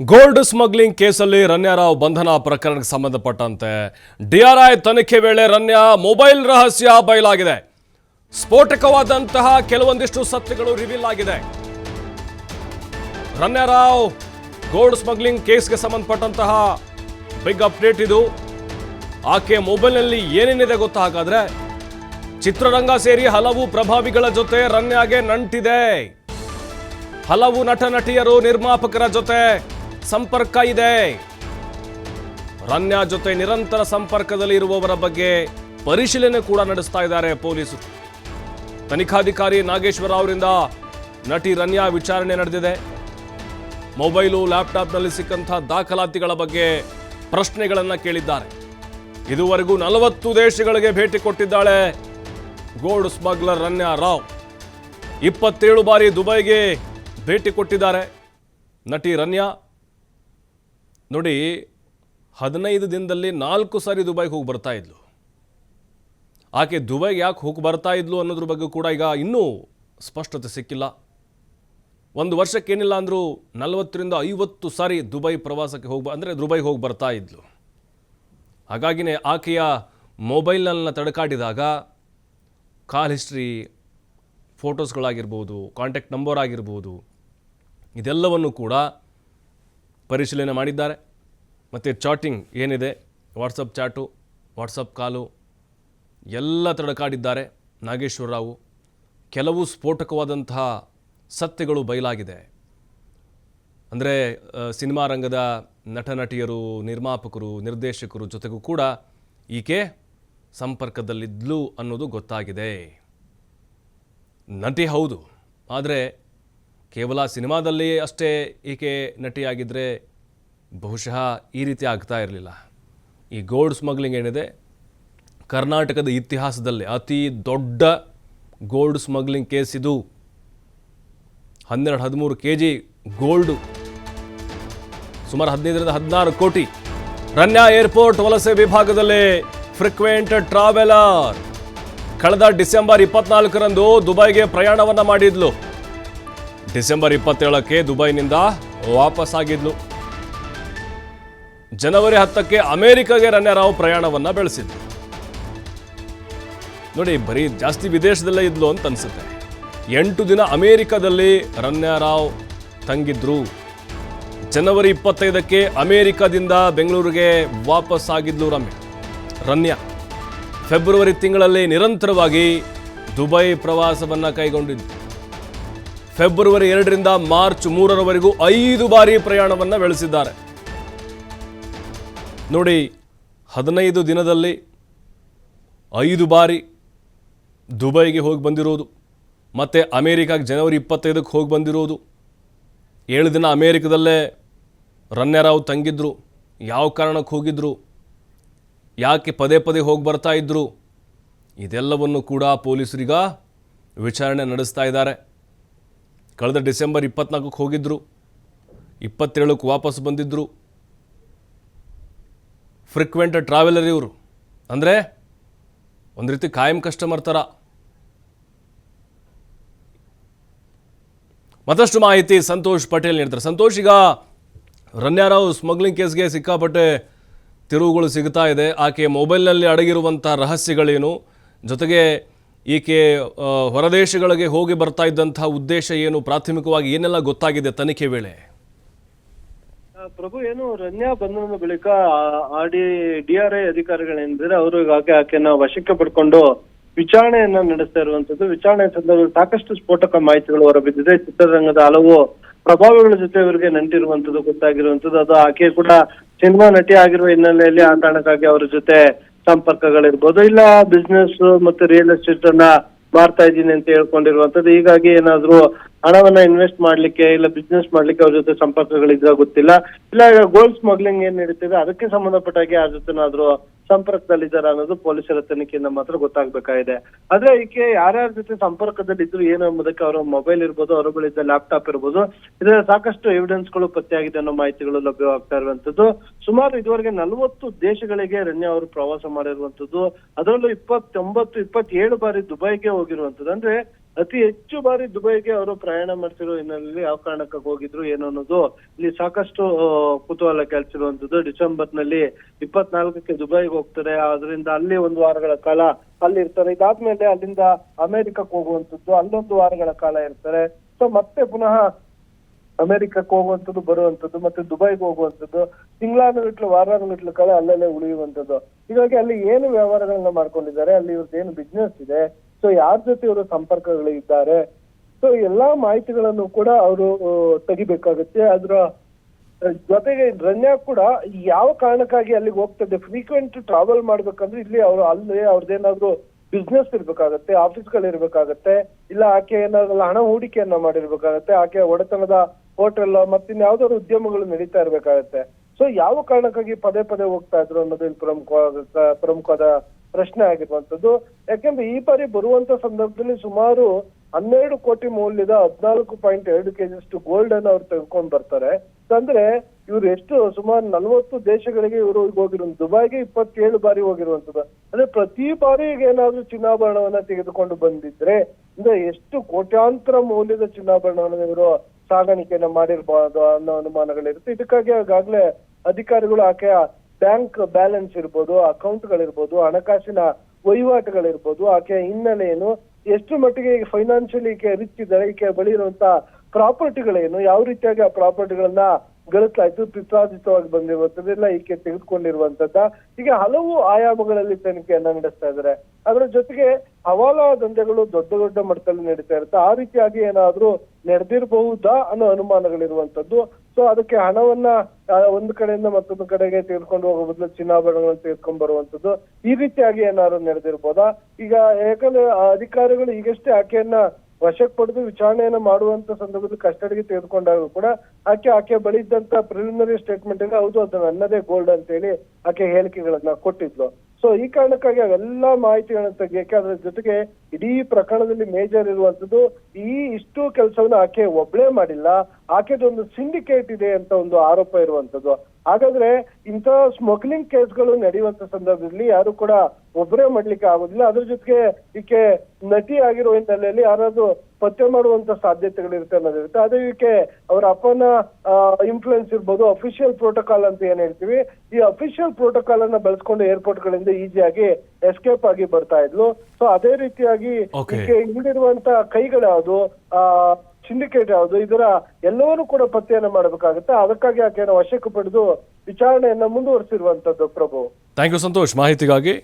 Gold smuggling ಕೇಸಲ್ಲಿ ರನ್ಯಾರಾವ್ ಬಂಧನ ಪ್ರಕರಣಕ್ಕೆ ಸಂಬಂಧಪಟ್ಟಂತೆ ಡಿಆರ್ಐ ತನಿಖೆ ವೇಳೆ ರನ್ಯಾ ಮೊಬೈಲ್ ರಹಸ್ಯ ಬಯಲಾಗಿದೆ. ಸ್ಫೋಟಕವಾದಂತಹ ಕೆಲವೊಂದಿಷ್ಟು ಸತ್ಯಗಳು ರಿವೀಲ್ ಆಗಿದೆ. ರನ್ಯಾರಾವ್ ಗೋಲ್ಡ್ ಸ್ಮಗ್ಲಿಂಗ್ ಕೇಸ್ಗೆ ಸಂಬಂಧಪಟ್ಟಂತಹ ಬಿಗ್ ಅಪ್ಡೇಟ್ ಇದು. ಆಕೆ ಮೊಬೈಲ್ನಲ್ಲಿ ಏನೇನಿದೆ ಗೊತ್ತಾ ಹಾಗಾದ್ರೆ ಚಿತ್ರರಂಗ ಸೇರಿ ಹಲವು ಪ್ರಭಾವಿಗಳ ಜೊತೆ ರನ್ಯಾಗೆ ನಂಟಿದೆ. ಹಲವು ನಟ ನಟಿಯರು ನಿರ್ಮಾಪಕರ ಜೊತೆ ಸಂಪರ್ಕ ಇದೆ. ರನ್ಯಾ ಜೊತೆ ನಿರಂತರ ಸಂಪರ್ಕದಲ್ಲಿ ಇರುವವರ ಬಗ್ಗೆ ಪರಿಶೀಲನೆ ಕೂಡ ನಡೆಸ್ತಾ ಇದ್ದಾರೆ ಪೊಲೀಸರು ತನಿಖಾಧಿಕಾರಿ ನಾಗೇಶ್ವರ ಅವರಿಂದ ನಟಿ ರನ್ಯಾ ವಿಚಾರಣೆ ನಡೆದಿದೆ. ಮೊಬೈಲು, ಲ್ಯಾಪ್ಟಾಪ್ನಲ್ಲಿ ಸಿಕ್ಕಂತಹ ದಾಖಲಾತಿಗಳ ಬಗ್ಗೆ ಪ್ರಶ್ನೆಗಳನ್ನು ಕೇಳಿದ್ದಾರೆ. ಇದುವರೆಗೂ ನಲವತ್ತು ದೇಶಗಳಿಗೆ ಭೇಟಿ ಕೊಟ್ಟಿದ್ದಾಳೆ ಗೋಲ್ಡ್ ಸ್ಮಗ್ಲರ್ ರನ್ಯಾ ರಾವ್. ಇಪ್ಪತ್ತೇಳು ಬಾರಿ ದುಬೈಗೆ ಭೇಟಿ ಕೊಟ್ಟಿದ್ದಾರೆ ನಟಿ ರನ್ಯಾ ನೋಡಿ, ಹದಿನೈದು ದಿನದಲ್ಲಿ ನಾಲ್ಕು ಸಾರಿ ದುಬೈಗೆ ಹೋಗಿ ಬರ್ತಾ ಇದ್ಲು. ಆಕೆ ದುಬೈಗೆ ಯಾಕೆ ಹೋಗಿ ಬರ್ತಾ ಇದ್ಲು ಅನ್ನೋದ್ರ ಬಗ್ಗೆ ಕೂಡ ಈಗ ಇನ್ನೂ ಸ್ಪಷ್ಟತೆ ಸಿಕ್ಕಿಲ್ಲ. ಒಂದು ವರ್ಷಕ್ಕೇನಿಲ್ಲ ಅಂದರೂ ನಲವತ್ತರಿಂದ ಐವತ್ತು ಸಾರಿ ದುಬೈ ಪ್ರವಾಸಕ್ಕೆ ಹೋಗಿ ಅಂದರೆ ದುಬೈಗೆ ಹೋಗಿ ಬರ್ತಾ ಇದ್ಲು. ಹಾಗಾಗಿನೇ ಆಕೆಯ ಮೊಬೈಲ್ನಲ್ಲಿ ತಡಕಾಡಿದಾಗ ಕಾಲ್ ಹಿಸ್ಟ್ರಿ, ಫೋಟೋಸ್ಗಳಾಗಿರ್ಬೋದು, ಕಾಂಟ್ಯಾಕ್ಟ್ ನಂಬರ್ ಆಗಿರ್ಬೋದು, ಇದೆಲ್ಲವನ್ನು ಕೂಡ ಪರಿಶೀಲನೆ ಮಾಡಿದ್ದಾರೆ. ಮತ್ತು ಚಾಟಿಂಗ್ ಏನಿದೆ? ವಾಟ್ಸಪ್ ಚಾಟು ವಾಟ್ಸಪ್ ಕಾಲು ಎಲ್ಲ ತಡಕಾಡಿದ್ದಾರೆ ನಾಗೇಶ್ವರರಾವು ಕೆಲವು ಸ್ಫೋಟಕವಾದಂತಹ ಸತ್ಯಗಳು ಬಯಲಾಗಿದೆ. ಅಂದರೆ ಸಿನಿಮಾ ರಂಗದ ನಟ ನಟಿಯರು ನಿರ್ಮಾಪಕರು, ನಿರ್ದೇಶಕರು ಜೊತೆಗೂ ಕೂಡ ಈಕೆ ಸಂಪರ್ಕದಲ್ಲಿದ್ಲು ಅನ್ನೋದು ಗೊತ್ತಾಗಿದೆ. ನಟಿ ಹೌದು. ಆದರೆ ಕೇವಲ ಸಿನಿಮಾದಲ್ಲಿ ಅಷ್ಟೇ ಈಕೆ ನಟಿಯಾಗಿದ್ದರೆ ಬಹುಶಃ ಈ ರೀತಿ ಆಗ್ತಾ ಇರಲಿಲ್ಲ. ಈ ಗೋಲ್ಡ್ ಸ್ಮಗ್ಲಿಂಗ್ ಏನಿದೆ? ಕರ್ನಾಟಕದ ಇತಿಹಾಸದಲ್ಲಿ ಅತಿ ದೊಡ್ಡ ಗೋಲ್ಡ್ ಸ್ಮಗ್ಲಿಂಗ್ ಕೇಸ್ ಇದು. ಹನ್ನೆರಡು ಹದಿಮೂರು ಕೆ ಜಿ ಗೋಲ್ಡು, ಸುಮಾರು ಹದಿನೈದರಿಂದ ಹದಿನಾರು ಕೋಟಿ. ರನ್ಯಾ ಏರ್ಪೋರ್ಟ್ ವಲಸೆ ವಿಭಾಗದಲ್ಲಿ ಫ್ರಿಕ್ವೆಂಟ್ ಟ್ರಾವೆಲರ್. ಕಳೆದ ಡಿಸೆಂಬರ್ ಇಪ್ಪತ್ನಾಲ್ಕರಂದು ದುಬೈಗೆ ಪ್ರಯಾಣವನ್ನು ಮಾಡಿದ್ಲು. ಡಿಸೆಂಬರ್ ಇಪ್ಪತ್ತೇಳಕ್ಕೆ ದುಬೈನಿಂದ ವಾಪಸ್ ಆಗಿದ್ಲು ಜನವರಿ ಹತ್ತಕ್ಕೆ ಅಮೆರಿಕಾಗೆ ರನ್ಯಾರಾವ್ ಪ್ರಯಾಣವನ್ನ ಬೆಳೆಸಿದ್ರು ನೋಡಿ, ಬರೀ ಜಾಸ್ತಿ ವಿದೇಶದಲ್ಲೇ ಇದ್ಲು ಅಂತ ಅನ್ಸುತ್ತೆ. ಎಂಟು ದಿನ ಅಮೆರಿಕದಲ್ಲಿ ರನ್ಯಾರಾವ್ ತಂಗಿದ್ರು. ಜನವರಿ ಇಪ್ಪತ್ತೈದಕ್ಕೆ ಅಮೆರಿಕದಿಂದ ಬೆಂಗಳೂರಿಗೆ ವಾಪಸ್ ಆಗಿದ್ಲು ರಮ್ಯ ರನ್ಯ ಫೆಬ್ರವರಿ ತಿಂಗಳಲ್ಲಿ ನಿರಂತರವಾಗಿ ದುಬೈ ಪ್ರವಾಸವನ್ನು ಕೈಗೊಂಡಿದ್ದು ಫೆಬ್ರವರಿ ಎರಡರಿಂದ ಮಾರ್ಚ್ ಮೂರರವರೆಗೂ ಐದು ಬಾರಿ ಪ್ರಯಾಣವನ್ನು ಬೆಳೆಸಿದ್ದಾರೆ. ನೋಡಿ, ಹದಿನೈದು ದಿನದಲ್ಲಿ ಐದು ಬಾರಿ ದುಬೈಗೆ ಹೋಗಿ ಬಂದಿರೋದು, ಮತ್ತು ಅಮೇರಿಕಾಗೆ ಜನವರಿ ಇಪ್ಪತ್ತೈದಕ್ಕೆ ಹೋಗಿ ಬಂದಿರೋದು. ಏಳು ದಿನ ಅಮೇರಿಕದಲ್ಲೇ ರನ್ಯರಾವ್ ತಂಗಿದ್ರು, ಯಾವ ಕಾರಣಕ್ಕೆ ಹೋಗಿದ್ರು, ಯಾಕೆ ಪದೇ ಪದೇ ಹೋಗಿ ಬರ್ತಾ ಇದ್ರು, ಇದೆಲ್ಲವನ್ನು ಕೂಡ ಪೊಲೀಸರಿಗ ವಿಚಾರಣೆ ನಡೆಸ್ತಾ ಇದ್ದಾರೆ. ಕಳೆದ ಡಿಸೆಂಬರ್ ಇಪ್ಪತ್ನಾಲ್ಕಕ್ಕೆ ಹೋಗಿದ್ದರು ಇಪ್ಪತ್ತೇಳಕ್ಕೆ ವಾಪಸ್ ಬಂದಿದ್ದರು ಫ್ರಿಕ್ವೆಂಟ್ ಟ್ರಾವೆಲರ್ ಇವರು. ಅಂದರೆ ಒಂದು ರೀತಿ ಕಾಯಂ ಕಸ್ಟಮರ್ ಥರ ಮತ್ತಷ್ಟು ಮಾಹಿತಿ ಸಂತೋಷ್ ಪಟೇಲ್ ನೀಡ್ತಾರೆ. ಸಂತೋಷ್, ಈಗ ರನ್ಯಾರಾವ್ ಸ್ಮಗ್ಲಿಂಗ್ ಕೇಸ್ಗೆ ಸಿಕ್ಕಾಪಟ್ಟೆ ತಿರುವುಗಳು ಸಿಗ್ತಾ ಇದೆ. ಆಕೆ ಮೊಬೈಲ್ನಲ್ಲಿ ಅಡಗಿರುವಂಥ ರಹಸ್ಯಗಳೇನು? ಜೊತೆಗೆ ಈಕೆ ಹೊರದೇಶಗಳಿಗೆ ಹೋಗಿ ಬರ್ತಾ ಇದ್ದಂತಹ ಉದ್ದೇಶ ಏನು? ಪ್ರಾಥಮಿಕವಾಗಿ ಏನೆಲ್ಲ ಗೊತ್ತಾಗಿದೆ ತನಿಖೆ ವೇಳೆ? ಪ್ರಭು, ಏನು, ರನ್ಯಾ ಬಂಧನದ ಬಳಿಕ ಆರ್ ಡಿ ಡಿಆರ್ಐ ಅಧಿಕಾರಿಗಳೇನಿದ್ದಾರೆ ಅವರು ಆಕೆ ಆಕೆನ ವಶಕ್ಕೆ ಪಡ್ಕೊಂಡು ವಿಚಾರಣೆಯನ್ನ ನಡೆಸ್ತಾ ಇರುವಂತದ್ದು ವಿಚಾರಣೆ ಸಂದರ್ಭದಲ್ಲಿ ಸಾಕಷ್ಟು ಸ್ಫೋಟಕ ಮಾಹಿತಿಗಳು ಹೊರಬಿದ್ದಿದೆ. ಚಿತ್ರರಂಗದ ಹಲವು ಪ್ರಭಾವಿಗಳ ಜೊತೆ ಇವರಿಗೆ ನಂಟಿರುವಂತದ್ದು ಗೊತ್ತಾಗಿರುವಂತದ್ದು ಅದು ಆಕೆ ಕೂಡ ಸಿನಿಮಾ ನಟಿ ಆಗಿರುವ ಹಿನ್ನೆಲೆಯಲ್ಲಿ ಆ ಕಾರಣಕ್ಕಾಗಿ ಅವರ ಜೊತೆ ಸಂಪರ್ಕಗಳಿರ್ಬೋದು, ಇಲ್ಲ ಬಿಸ್ನೆಸ್ ಮತ್ತೆ ರಿಯಲ್ ಎಸ್ಟೇಟ್ ಅನ್ನ ಮಾಡ್ತಾ ಇದ್ದೀನಿ ಅಂತ ಹೇಳ್ಕೊಂಡಿರುವಂತದ್ದು ಹೀಗಾಗಿ ಏನಾದ್ರು ಹಣವನ್ನ ಇನ್ವೆಸ್ಟ್ ಮಾಡ್ಲಿಕ್ಕೆ ಇಲ್ಲ ಬಿಸ್ನೆಸ್ ಮಾಡ್ಲಿಕ್ಕೆ ಅವ್ರ ಜೊತೆ ಸಂಪರ್ಕಗಳಿದ್ರೆ ಗೊತ್ತಿಲ್ಲ. ಇಲ್ಲ ಗೋಲ್ಡ್ ಸ್ಮಗ್ಲಿಂಗ್ ಏನ್ ನಡೀತಿದೆ, ಅದಕ್ಕೆ ಸಂಬಂಧಪಟ್ಟಾಗಿ ಯಾರ ಜೊತೆನಾದ್ರೂ ಸಂಪರ್ಕದಲ್ಲಿದ್ದಾರೆ ಅನ್ನೋದು ಪೊಲೀಸರ ತನಿಖೆಯಿಂದ ಮಾತ್ರ ಗೊತ್ತಾಗ್ಬೇಕಾಗಿದೆ. ಆದ್ರೆ ಈಕೆ ಯಾರ್ಯಾರ ಜೊತೆ ಸಂಪರ್ಕದಲ್ಲಿ ಇದ್ರು ಏನು ಎಂಬುದಕ್ಕೆ ಅವರ ಮೊಬೈಲ್ ಇರ್ಬೋದು, ಅವರ ಬಳಿ ಇದ್ದ ಲ್ಯಾಪ್ಟಾಪ್ ಇರ್ಬೋದು ಇದರ ಸಾಕಷ್ಟು ಎವಿಡೆನ್ಸ್ಗಳು ಪತ್ತೆಯಾಗಿದೆ ಅನ್ನೋ ಮಾಹಿತಿಗಳು ಲಭ್ಯವಾಗ್ತಾ ಇರುವಂತದ್ದು ಸುಮಾರು ಇದುವರೆಗೆ ನಲವತ್ತು ದೇಶಗಳಿಗೆ ರಣ್ಯ ಅವರು ಪ್ರವಾಸ ಮಾಡಿರುವಂತದ್ದು ಅದರಲ್ಲೂ ಇಪ್ಪತ್ತೊಂಬತ್ತು, ಇಪ್ಪತ್ತೇಳು ಬಾರಿ ದುಬೈಗೆ ಹೋಗಿರುವಂತದ್ದು ಅಂದ್ರೆ ಅತಿ ಹೆಚ್ಚು ಬಾರಿ ದುಬೈಗೆ ಅವರು ಪ್ರಯಾಣ ಮಾಡ್ತಿರೋ ಹಿನ್ನೆಲೆಯಲ್ಲಿ ಯಾವ ಕಾರಣಕ್ಕೆ ಹೋಗಿದ್ರು ಏನು ಅನ್ನೋದು ಇಲ್ಲಿ ಸಾಕಷ್ಟು ಕುತೂಹಲ ಕೆಲ್ಸಿರುವಂತದ್ದು. ಡಿಸೆಂಬರ್ನಲ್ಲಿ ಇಪ್ಪತ್ನಾಲ್ಕಕ್ಕೆ ದುಬೈಗೆ ಹೋಗ್ತಾರೆ. ಅದರಿಂದ ಅಲ್ಲಿ ಒಂದು ವಾರಗಳ ಕಾಲ ಅಲ್ಲಿ ಇರ್ತಾರೆ. ಇದಾದ್ಮೇಲೆ ಅಲ್ಲಿಂದ ಅಮೆರಿಕಕ್ಕೆ ಹೋಗುವಂತದ್ದು ಅಲ್ಲೊಂದು ವಾರಗಳ ಕಾಲ ಇರ್ತಾರೆ. ಸೊ ಮತ್ತೆ ಪುನಃ ಅಮೆರಿಕಕ್ಕೆ ಹೋಗುವಂಥದ್ದು ಬರುವಂಥದ್ದು ಮತ್ತೆ ದುಬೈಗೆ ಹೋಗುವಂಥದ್ದು ತಿಂಗಳಾನುಗಟ್ಲು, ವಾರಾನುಗಟ್ಲು ಕಾಲ ಅಲ್ಲಲ್ಲೇ ಉಳಿಯುವಂಥದ್ದು ಹೀಗಾಗಿ ಅಲ್ಲಿ ಏನು ವ್ಯವಹಾರಗಳನ್ನ ಮಾಡ್ಕೊಂಡಿದ್ದಾರೆ, ಅಲ್ಲಿ ಇವ್ರದ್ದು ಏನು ಬಿಸ್ನೆಸ್ ಇದೆ ಸೊ ಯಾರ ಜೊತೆ ಇವರು ಸಂಪರ್ಕಗಳು ಇದ್ದಾರೆ ಸೊ ಎಲ್ಲಾ ಮಾಹಿತಿಗಳನ್ನು ಕೂಡ ಅವರು ತೆಗಿಬೇಕಾಗುತ್ತೆ. ಅದರ ಜೊತೆಗೆ ರನ್ಯಾ ಕೂಡ ಯಾವ ಕಾರಣಕ್ಕಾಗಿ ಅಲ್ಲಿಗೆ ಹೋಗ್ತದೆ? ಫ್ರೀಕ್ವೆಂಟ್ ಟ್ರಾವೆಲ್ ಮಾಡ್ಬೇಕಂದ್ರೆ ಇಲ್ಲಿ ಅವರು ಅಲ್ಲಿ ಅವ್ರದ್ದೇನಾದ್ರು ಬಿಸ್ನೆಸ್ ಇರ್ಬೇಕಾಗತ್ತೆ ಆಫೀಸ್ಗಳು ಇರ್ಬೇಕಾಗತ್ತೆ, ಇಲ್ಲ ಆಕೆ ಏನಾದ್ರು ಹಣ ಹೂಡಿಕೆಯನ್ನ ಮಾಡಿರ್ಬೇಕಾಗತ್ತೆ, ಆಕೆ ಒಡೆತನದ ಹೋಟೆಲ್ ಮತ್ತಿನ್ಯಾವ್ದಾದ್ರು ಉದ್ಯಮಗಳು ನಡೀತಾ ಇರ್ಬೇಕಾಗತ್ತೆ. ಸೊ ಯಾವ ಕಾರಣಕ್ಕಾಗಿ ಪದೇ ಪದೇ ಹೋಗ್ತಾ ಇದ್ರು ಅನ್ನೋದು ಪ್ರಮುಖವಾದ ಪ್ರಮುಖವಾದ ಪ್ರಶ್ನೆ ಆಗಿರುವಂತದ್ದು ಯಾಕೆಂದ್ರೆ ಈ ಬಾರಿ ಬರುವಂತ ಸಂದರ್ಭದಲ್ಲಿ ಸುಮಾರು ಹನ್ನೆರಡು ಕೋಟಿ ಮೌಲ್ಯದ ಹದಿನಾಲ್ಕು ಪಾಯಿಂಟ್ ಎರಡು ಕೆಜಿಯಷ್ಟು ಗೋಲ್ಡ್ ಅನ್ನು ಅವ್ರು ತೆಗೆದುಕೊಂಡು ಬರ್ತಾರೆ. ಅಂದ್ರೆ ಇವ್ರು ಎಷ್ಟು ಸುಮಾರು ನಲವತ್ತು ದೇಶಗಳಿಗೆ ಇವರು ಹೋಗಿರೋ ದುಬೈಗೆ ಇಪ್ಪತ್ತೇಳು ಬಾರಿ ಹೋಗಿರುವಂತದ್ದು ಅಂದ್ರೆ ಪ್ರತಿ ಬಾರಿ ಈಗ ಏನಾದ್ರೂ ಚಿನ್ನಾಭರಣವನ್ನ ತೆಗೆದುಕೊಂಡು ಬಂದಿದ್ರೆ, ಅಂದ್ರೆ ಎಷ್ಟು ಕೋಟ್ಯಾಂತರ ಮೌಲ್ಯದ ಚಿನ್ನಾಭರಣವನ್ನು ಇವರು ಸಾಗಾಣಿಕೆಯನ್ನ ಮಾಡಿರ್ಬಾರ್ದು ಅನ್ನೋ ಅನುಮಾನಗಳಿರುತ್ತೆ. ಇದಕ್ಕಾಗಿ ಆಗಾಗ್ಲೇ ಅಧಿಕಾರಿಗಳು ಆಕೆಯ ಬ್ಯಾಂಕ್ ಬ್ಯಾಲೆನ್ಸ್ ಇರ್ಬೋದು, ಅಕೌಂಟ್ಗಳಿರ್ಬೋದು, ಹಣಕಾಸಿನ ವಹಿವಾಟುಗಳಿರ್ಬೋದು, ಆಕೆಯ ಹಿನ್ನೆಲೆ ಏನು ಎಷ್ಟು ಮಟ್ಟಿಗೆ ಫೈನಾನ್ಷಿಯಲಿ ರಿಚ್ ಇದ್ದಾರೆ ಈಕೆ ಬಳಿ ಇರುವಂತ ಪ್ರಾಪರ್ಟಿಗಳೇನು ಯಾವ ರೀತಿಯಾಗಿ ಆ ಪ್ರಾಪರ್ಟಿಗಳನ್ನ ಗಳಿಸಲಾಯ್ತು ಪಿತ್ರಾಜಿತವಾಗಿ ಬಂದಿರುವಂತದ್ದೆಲ್ಲ ಈಕೆ ತೆಗೆದುಕೊಂಡಿರುವಂತದ್ದ ಹೀಗೆ ಹಲವು ಆಯಾಮಗಳಲ್ಲಿ ತನಿಖೆಯನ್ನ ನಡೆಸ್ತಾ ಇದ್ದಾರೆ. ಅದರ ಜೊತೆಗೆ ಹವಾಲಾ ದಂಧೆಗಳು ದೊಡ್ಡ ದೊಡ್ಡ ಮಟ್ಟದಲ್ಲಿ ನಡೀತಾ ಇರುತ್ತೆ. ಆ ರೀತಿಯಾಗಿ ಏನಾದ್ರೂ ನಡೆದಿರಬಹುದಾ ಅನ್ನೋ ಅನುಮಾನಗಳಿರುವಂತದ್ದು ಸೊ ಅದಕ್ಕೆ ಹಣವನ್ನ ಒಂದು ಕಡೆಯಿಂದ ಮತ್ತೊಂದು ಕಡೆಗೆ ತೆಗೆದುಕೊಂಡು ಹೋಗೋ ಬದಲು ಚಿನ್ನಾಭರಣಗಳನ್ನು ತೆಗೆದುಕೊಂಡು ಬರುವಂತದ್ದು ಈ ರೀತಿಯಾಗಿ ಏನಾದ್ರು ನಡೆದಿರ್ಬೋದಾ? ಈಗ, ಯಾಕಂದ್ರೆ ಅಧಿಕಾರಿಗಳು ಈಗಷ್ಟೇ ಆಕೆಯನ್ನ ವಶಕ್ಕೆ ಪಡೆದು ವಿಚಾರಣೆಯನ್ನು ಮಾಡುವಂತ ಸಂದರ್ಭದಲ್ಲಿ ಕಸ್ಟಡಿಗೆ ತೆಗೆದುಕೊಂಡಾಗ ಕೂಡ ಆಕೆ ಆಕೆ ಬಳಿ ಇದ್ದಂತ ಪ್ರಿಲಿಮಿನರಿ ಸ್ಟೇಟ್ಮೆಂಟ್ ಅಲ್ಲಿ ಹೌದು ಅದು ನನ್ನದೇ ಗೋಲ್ಡ್ ಅಂತ ಹೇಳಿ ಆಕೆ ಹೇಳಿಕೆಗಳನ್ನ ಕೊಟ್ಟಿದ್ಲು. ಸೊ ಈ ಕಾರಣಕ್ಕಾಗಿ ಅವೆಲ್ಲ ಮಾಹಿತಿಗಳನ್ನ ತೆಗಿಯಕ್ಕೆ ಅದರ ಜೊತೆಗೆ ಇಡೀ ಪ್ರಕರಣದಲ್ಲಿ ಮೇಜರ್ ಇರುವಂತದ್ದು ಈ ಇಷ್ಟು ಕೆಲಸವನ್ನು ಆಕೆ ಒಬ್ಳೇ ಮಾಡಿಲ್ಲ, ಆಕೆದೊಂದು ಸಿಂಡಿಕೇಟ್ ಇದೆ ಅಂತ ಒಂದು ಆರೋಪ ಇರುವಂತದ್ದು. ಹಾಗಾದ್ರೆ ಇಂಥ ಸ್ಮಗ್ಲಿಂಗ್ ಕೇಸ್ಗಳು ನಡೆಯುವಂತ ಸಂದರ್ಭದಲ್ಲಿ ಯಾರು ಕೂಡ ಒಬ್ಬರೇ ಮಾಡ್ಲಿಕ್ಕೆ ಆಗೋದಿಲ್ಲ. ಅದ್ರ ಜೊತೆಗೆ ಈಕೆ ನಟಿ ಆಗಿರೋ ಹಿನ್ನೆಲೆಯಲ್ಲಿ ಯಾರಾದ್ರೂ ಪತ್ತೆ ಮಾಡುವಂತ ಸಾಧ್ಯತೆಗಳಿರುತ್ತೆ ಅನ್ನೋದಿರುತ್ತೆ ಅದೇ ಈಕೆ ಅವರ ಅಪ್ಪನ ಇನ್ಫ್ಲುಯೆನ್ಸ್ ಇರ್ಬೋದು ಅಫಿಷಿಯಲ್ ಪ್ರೋಟೋಕಾಲ್ ಅಂತ ಏನ್ ಹೇಳ್ತೀವಿ ಈ ಅಫಿಷಿಯಲ್ ಪ್ರೋಟೋಕಾಲ್ ಅನ್ನ ಬಳಸ್ಕೊಂಡು ಏರ್ಪೋರ್ಟ್ ಗಳಿಂದ ಈಸಿಯಾಗಿ ಎಸ್ಕೇಪ್ ಆಗಿ ಬರ್ತಾ ಇದ್ಲು. ಸೊ ಅದೇ ರೀತಿಯಾಗಿ. ಈಕೆ ಕೈಗಳು ಯಾವುದು ಆ ಸಿಂಡಿಕೇಟ್ ಯಾವುದು, ಇದರ ಎಲ್ಲವನ್ನೂ ಕೂಡ ಪತ್ತೆಯನ್ನು ಮಾಡಬೇಕಾಗುತ್ತೆ. ಅದಕ್ಕಾಗಿ ಆಕೆಯನ್ನು ವಶಕ್ಕೆ ಪಡೆದು ವಿಚಾರಣೆಯನ್ನ ಮುಂದುವರಿಸಿರುವಂತದ್ದು ಪ್ರಭು. ಥ್ಯಾಂಕ್ ಯು ಸಂತೋಷ್ ಮಾಹಿತಿಗಾಗಿ